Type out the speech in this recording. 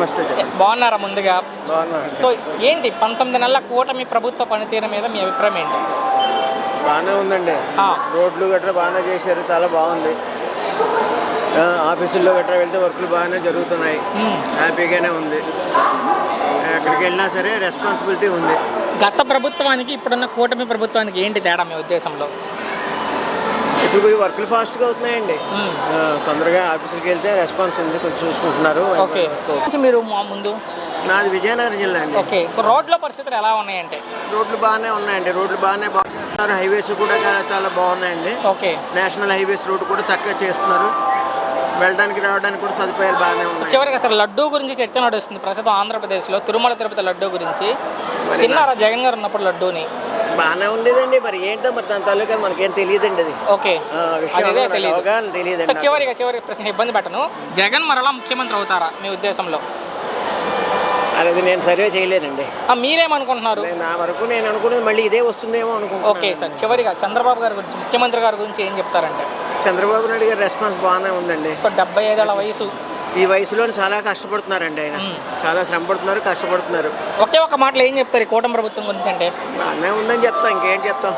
నమస్తే బాగున్నారా ముందుగా? సో ఏంటి పంతొమ్మిది నెలల కూటమి ప్రభుత్వ పనితీరు మీద మీ అభిప్రాయం ఏంటి? బాగానే ఉందండి. రోడ్లు గట్రా బాగానే చేశారు చాలా బాగుంది. ఆఫీసుల్లో గట్రా వెళ్తే వర్కులు బాగానే జరుగుతున్నాయి. హ్యాపీగానే ఉంది. ఎక్కడికి వెళ్ళినా సరే రెస్పాన్సిబిలిటీ ఉంది. గత ప్రభుత్వానికి ఇప్పుడున్న కూటమి ప్రభుత్వానికి ఏంటి తేడా మీ ఉద్దేశంలో? ఇప్పుడు కొంచెం వర్కులు ఫాస్ట్గా అవుతున్నాయండి. ఆ, తొందరగా ఆఫీసులకి వెళ్తే రెస్పాన్స్ ఉంది కొంచెం చూసుకుంటున్నారు. ఓకే. కొంచెం మీరు మా ముందు? నాది విజయనగరం జిల్లా అండి. ఓకే. సో రోడ్ల పరిస్థితులు ఎలా ఉన్నాయంటే? రోడ్లు బాగానే ఉన్నాయండి. రోడ్లు బాగానే బాగున్నారు. హైవేస్ కూడా చాలా- చాలా బాగున్నాయండి. ఓకే. నేషనల్ హైవేస్ రోడ్ కూడా చక్కగా చేస్తున్నారు. వెళ్ళడానికి రావడానికి కూడా సదుపాయాలు బాగానే ఉన్నాయి. చివరికి అసలు లడ్డూ గురించి చర్చ నడుస్తుంది. ప్రస్తుతం ఆంధ్రప్రదేశ్లో తిరుమల తిరుపతి లడ్డూ గురించి. తిన్నారా జగన్ గారు ఉన్నప్పుడు లడ్డూని? బాగానే ఉండేదండి. మరి ఏంటో మరి దాని తాలూకా మనకేం తెలియదండి అది. ఓకే. ఆ, విషయం అదే నాకు తెలియదు అవగాహన చివరిగా చివరి ప్రశ్న ఇబ్బంది పెట్టను జగన్ మరలా ముఖ్యమంత్రి అవుతారా మీ ఉద్దేశంలో? అది నేను సర్వే చేయలేదండి ఆ, మీరేమనుకుంటున్నారు? నేను నా వరకు నేను అనుకున్నది మళ్ళీ ఇదే వస్తుందేమో ఓకే అనుకుంటున్నాను సార్. చివరిగా చంద్రబాబు గారి గురించి ముఖ్యమంత్రి గారి గురించి ఏం చెప్తారంటే చంద్రబాబు నాయుడు గారి రెస్పాన్స్ బాగానే ఉందండి. సో డెబ్బై ఐదేళ్ళ వయసు. ఈ వయసులో చాలా కష్టపడుతున్నారండి ఆయన. చాలా శ్రమ పడుతున్నారు కష్టపడుతున్నారు. ఒకే ఒక మాటలో ఏం చెప్తారు ఈ కూటమి ప్రభుత్వం గురించి అంటే? బాగానే ఉందని చెప్తాం ఇంకేం చెప్తాం?